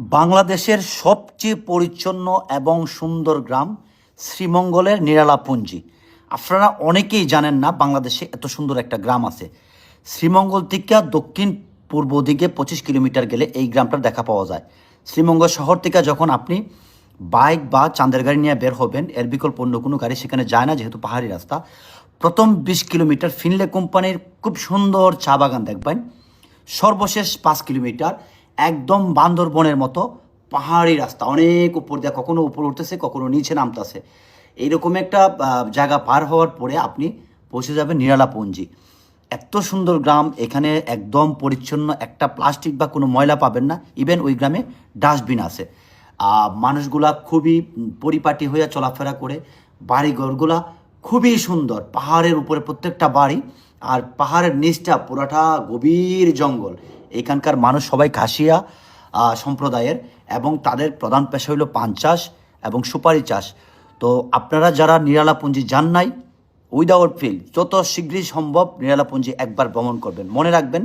বাংলাদেশের সবচেয়ে পরিচ্ছন্ন এবং সুন্দর গ্রাম শ্রীমঙ্গলের নিরালাপুঞ্জি। আপনারা অনেকেই জানেন না বাংলাদেশে এত সুন্দর একটা গ্রাম আছে। শ্রীমঙ্গল থেকে দক্ষিণ পূর্ব দিকে পঁচিশ কিলোমিটার গেলে এই গ্রামটা দেখা পাওয়া যায়। শ্রীমঙ্গল শহর থেকে যখন আপনি বাইক বা চাঁদের গাড়ি নিয়ে বের হবেন, এর বিকল্প অন্য কোনো গাড়ি সেখানে যায় না যেহেতু পাহাড়ি রাস্তা। প্রথম বিশ কিলোমিটার ফিনলে কোম্পানির খুব সুন্দর চা বাগান দেখবেন। সর্বশেষ পাঁচ কিলোমিটার একদম বান্দরবনের মতো পাহাড়ি রাস্তা। অনেক উপর দিয়ে, কখনো উপর উঠতেছে, কখনো নিচে নামতেছে। এইরকম একটা জায়গা পার হওয়ার পরে আপনি পৌঁছে যাবেন নিরালাপুঞ্জি। এত সুন্দর গ্রাম, এখানে একদম পরিচ্ছন্ন একটা প্লাস্টিক বা কোনো ময়লা পাবেন না। ইভেন ওই গ্রামে ডাস্টবিন আছে। মানুষগুলা খুবই পরিপাটি হয়ে চলাফেরা করে। বাড়িঘরগুলা খুবই সুন্দর। পাহাড়ের উপরে প্রত্যেকটা বাড়ি আর পাহাড়ের নিচটা পুরাটা গভীর জঙ্গল। এখানকার মানুষ সবাই খাসিয়া সম্প্রদায়ের এবং তাদের প্রধান পেশা হলো পান চাষ এবং সুপারি চাষ। তো আপনারা যারা নিরালাপুঞ্জি যান নাই, উইদাউট ফিল যত শীঘ্রই সম্ভব নিরালাপুঞ্জি একবার ভ্রমণ করবেন। মনে রাখবেন